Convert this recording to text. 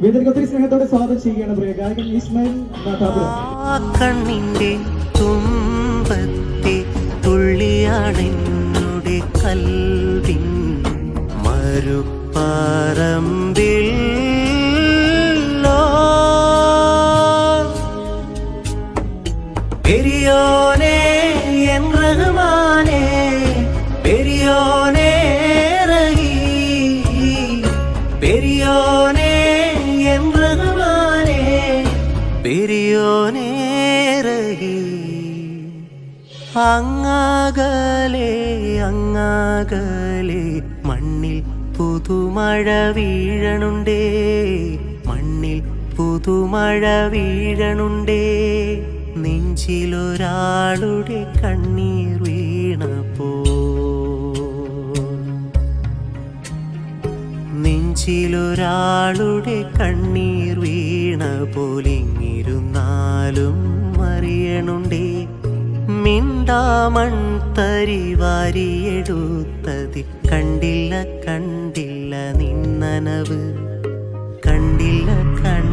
വേദികൾക്ക് ഒത്തിരി സ്നേഹത്തോടെ സ്വാഗതം ചെയ്യുകയാണ് പ്രിയ ഗായകൻ ഇസ്മായിൽ കണ്ണിന്റെ തുള്ളിയാണെന്നുടെ കൽവിൻ. മറുപ്പറമ്പിൽ പെരിയോനെ എൻ റഹ്മാനെ പെരിയോനെ പെരിയോനെ റഹീ അങ്ങാകലെ അങ്ങാകലെ മണ്ണിൽ പുതുമഴ വീഴണുണ്ടേ. മണ്ണിൽ പുതുമഴ വീഴണുണ്ടേ. നെഞ്ചിലൊരാളുടെ കണ്ണീർ വീണപ്പോ. നെഞ്ചിലൊരാളുടെ കണ്ണീർ വീണ പോലും അറിയണുണ്ടേ. മിണ്ടാമൺ തരി വാരിയെടുത്തതി കണ്ടില്ല കണ്ടില്ല നിന്നനവ്. കണ്ടില്ല കണ്ട